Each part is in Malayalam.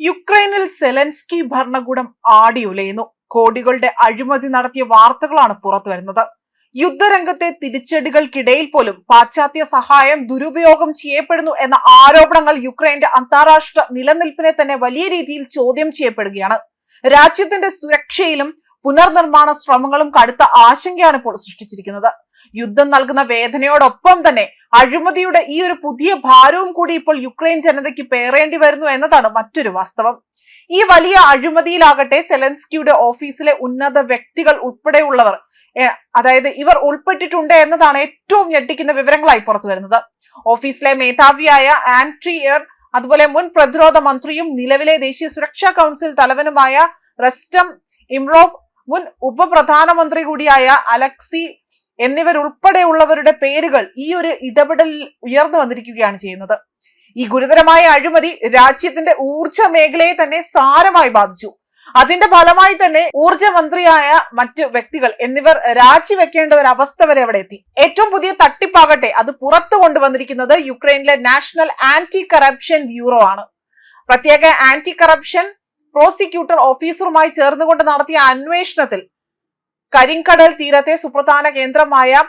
യുക്രൈനിൽ സെലൻസ്കി ഭരണകൂടം ആടി ഉലയുന്നു. കോടികളുടെ അഴിമതി നടത്തിയ വാർത്തകളാണ് പുറത്തു വരുന്നത്. യുദ്ധരംഗത്തെ തിരിച്ചടികൾക്കിടയിൽ പോലും പാശ്ചാത്യ സഹായം ദുരുപയോഗം ചെയ്യപ്പെടുന്നു എന്ന ആരോപണങ്ങൾ യുക്രൈന്റെ അന്താരാഷ്ട്ര നിലനിൽപ്പിനെ തന്നെ വലിയ രീതിയിൽ ചോദ്യം ചെയ്യപ്പെടുകയാണ്. രാജ്യത്തിന്റെ സുരക്ഷയിലും പുനർനിർമ്മാണ ശ്രമങ്ങളും കടുത്ത ആശങ്കയാണ് ഇപ്പോൾ സൃഷ്ടിച്ചിരിക്കുന്നത്. യുദ്ധം നൽകുന്ന വേദനയോടൊപ്പം തന്നെ അഴിമതിയുടെ ഈ ഒരു പുതിയ ഭാരവും കൂടി ഇപ്പോൾ യുക്രൈൻ ജനതയ്ക്ക് പേറേണ്ടി വരുന്നു എന്നതാണ് മറ്റൊരു വാസ്തവം. ഈ വലിയ അഴിമതിയിലാകട്ടെ സെലൻസ്കിയുടെ ഓഫീസിലെ ഉന്നത വ്യക്തികൾ ഉൾപ്പെടെയുള്ളവർ അതായത് ഇവർ ഉൾപ്പെട്ടിട്ടുണ്ട് എന്നതാണ് ഏറ്റവും ഞെട്ടിക്കുന്ന വിവരങ്ങളായി പുറത്തു വരുന്നത്. ഓഫീസിലെ മേധാവിയായ ആൻട്രിയർ അതുപോലെ മുൻ പ്രതിരോധ മന്ത്രിയും നിലവിലെ ദേശീയ സുരക്ഷാ കൗൺസിൽ തലവനുമായ റസ്റ്റം ഇംറോവ് മുൻ ഉപപ്രധാനമന്ത്രി കൂടിയായ അലക്സി എന്നിവരുൾപ്പെടെയുള്ളവരുടെ പേരുകൾ ഈ ഒരു ഇടപെടലിൽ ഉയർന്നു വന്നിരിക്കുകയാണ് ചെയ്യുന്നത്. ഈ ഗുരുതരമായ അഴിമതി രാജ്യത്തിന്റെ ഊർജ മേഖലയെ തന്നെ സാരമായി ബാധിച്ചു. അതിന്റെ ഫലമായി തന്നെ ഊർജ മന്ത്രിയായ മറ്റ് വ്യക്തികൾ എന്നിവർ രാജിവെക്കേണ്ട ഒരു അവസ്ഥ വരെ അവിടെ എത്തി. ഏറ്റവും പുതിയ തട്ടിപ്പാകട്ടെ അത് പുറത്തു കൊണ്ടുവന്നിരിക്കുന്നത് യുക്രൈനിലെ നാഷണൽ ആന്റി കറപ്ഷൻ ബ്യൂറോ ആണ്. പ്രത്യേക ആന്റി കറപ്ഷൻ പ്രോസിക്യൂട്ടർ ഓഫീസറുമായി ചേർന്നുകൊണ്ട് നടത്തിയ അന്വേഷണത്തിൽ കരിങ്കടൽ തീരത്തെ സുപ്രധാന കേന്ദ്രമായ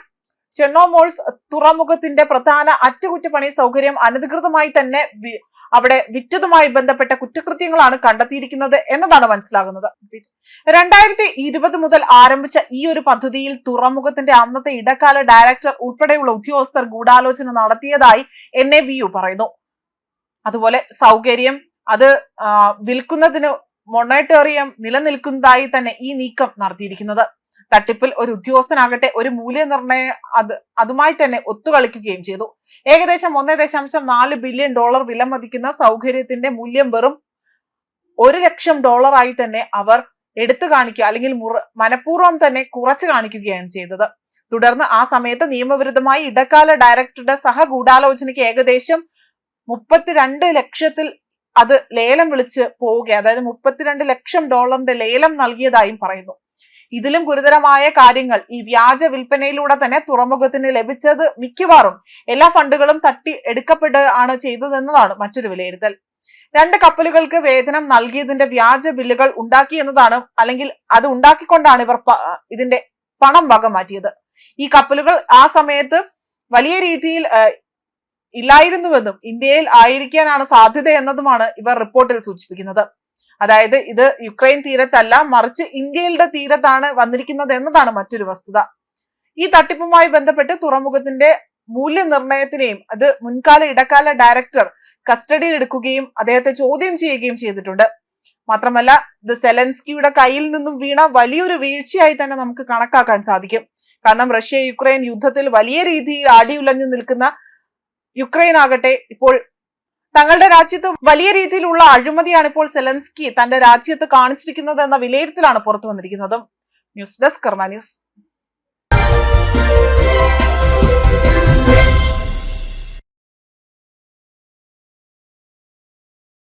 ചെണ്ണോമോൾസ് തുറമുഖത്തിന്റെ പ്രധാന അറ്റകുറ്റപ്പണി സൗകര്യം അനധികൃതമായി തന്നെ അവിടെ വിറ്റതുമായി ബന്ധപ്പെട്ട കുറ്റകൃത്യങ്ങളാണ് കണ്ടെത്തിയിരിക്കുന്നത് എന്നതാണ് മനസ്സിലാകുന്നത്. രണ്ടായിരത്തി ഇരുപത് മുതൽ ആരംഭിച്ച ഈ ഒരു പദ്ധതിയിൽ തുറമുഖത്തിന്റെ അന്നത്തെ ഇടക്കാല ഡയറക്ടർ ഉൾപ്പെടെയുള്ള ഉദ്യോഗസ്ഥർ ഗൂഢാലോചന നടത്തിയതായി എൻ. പറയുന്നു. അതുപോലെ സൗകര്യം അത് വിൽക്കുന്നതിന് മൊണറ്റോറിയം നിലനിൽക്കുന്നതായി തന്നെ ഈ നീക്കം നടത്തിയിരിക്കുന്നത്. തട്ടിപ്പിൽ ഒരു ഉദ്യോഗസ്ഥനാകട്ടെ ഒരു മൂല്യനിർണയ അത് അതുമായി തന്നെ ഒത്തുകളിക്കുകയും ചെയ്തു. ഏകദേശം ഒന്നേ ദശാംശം നാല് ബില്യൺ ഡോളർ വില മതിക്കുന്ന സൗകര്യത്തിന്റെ മൂല്യം വെറും ഒരു ലക്ഷം ഡോളറായി തന്നെ അവർ എടുത്തു കാണിക്കുക അല്ലെങ്കിൽ മുറ മനഃപൂർവം തന്നെ കുറച്ചു കാണിക്കുകയാണ് ചെയ്തത്. തുടർന്ന് ആ സമയത്ത് നിയമവിരുദ്ധമായി ഇടക്കാല ഡയറക്ടറുടെ സഹഗൂഢാലോചനയ്ക്ക് ഏകദേശം മുപ്പത്തിരണ്ട് ലക്ഷത്തിൽ അത് ലേലം വിളിച്ച് പോവുക അതായത് മുപ്പത്തിരണ്ട് ലക്ഷം ഡോളറിന്റെ ലേലം നൽകിയതായും പറയുന്നു. ഇതിലും ഗുരുതരമായ കാര്യങ്ങൾ. ഈ വ്യാജ വിൽപ്പനയിലൂടെ തന്നെ തുറമുഖത്തിന് ലഭിച്ചത് മിക്കവാറും എല്ലാ ഫണ്ടുകളും തട്ടി എടുക്കപ്പെടുകയാണ് ചെയ്തതെന്നതാണ് മറ്റൊരു വിലയിരുത്തൽ. രണ്ട് കപ്പലുകൾക്ക് വേതനം നൽകിയതിന്റെ വ്യാജ ബില്ലുകൾ ഉണ്ടാക്കി എന്നതാണ് അല്ലെങ്കിൽ അത് ഉണ്ടാക്കിക്കൊണ്ടാണ് ഇവർ ഇതിന്റെ പണം വക മാറ്റിയത് ഈ കപ്പലുകൾ ആ സമയത്ത് വലിയ രീതിയിൽ ഇല്ലായിരുന്നുവെന്നും ഇന്ത്യയിൽ ആയിരിക്കാനാണ് സാധ്യത എന്നതുമാണ് ഇവർ റിപ്പോർട്ടിൽ സൂചിപ്പിക്കുന്നത്. അതായത് ഇത് യുക്രൈൻ തീരത്തല്ല മറിച്ച് ഇന്ത്യയുടെ തീരത്താണ് വന്നിരിക്കുന്നത് എന്നതാണ് മറ്റൊരു വസ്തുത. ഈ തട്ടിപ്പുമായി ബന്ധപ്പെട്ട് തുറമുഖത്തിന്റെ മൂല്യനിർണയത്തിനെയും അത് മുൻകാല ഇടക്കാല ഡയറക്ടർ കസ്റ്റഡിയിൽ എടുക്കുകയും അദ്ദേഹത്തെ ചോദ്യം ചെയ്യുകയും ചെയ്തിട്ടുണ്ട്. മാത്രമല്ല ഇത് സെലൻസ്കിയുടെ കയ്യിൽ നിന്നും വീണ വലിയൊരു വീഴ്ചയായി തന്നെ നമുക്ക് കണക്കാക്കാൻ സാധിക്കും. കാരണം റഷ്യ യുക്രൈൻ യുദ്ധത്തിൽ വലിയ രീതിയിൽ ആടിയുലഞ്ഞു നിൽക്കുന്ന യുക്രൈൻ ആകട്ടെ ഇപ്പോൾ തങ്ങളുടെ രാജ്യത്ത് വലിയ രീതിയിലുള്ള അഴിമതിയാണ് ഇപ്പോൾ സെലൻസ്കി തന്റെ രാജ്യത്ത് കാണിച്ചിരിക്കുന്നത് എന്ന വിലയിരുത്തലാണ് പുറത്തു വന്നിരിക്കുന്നത്. News desk Karma news.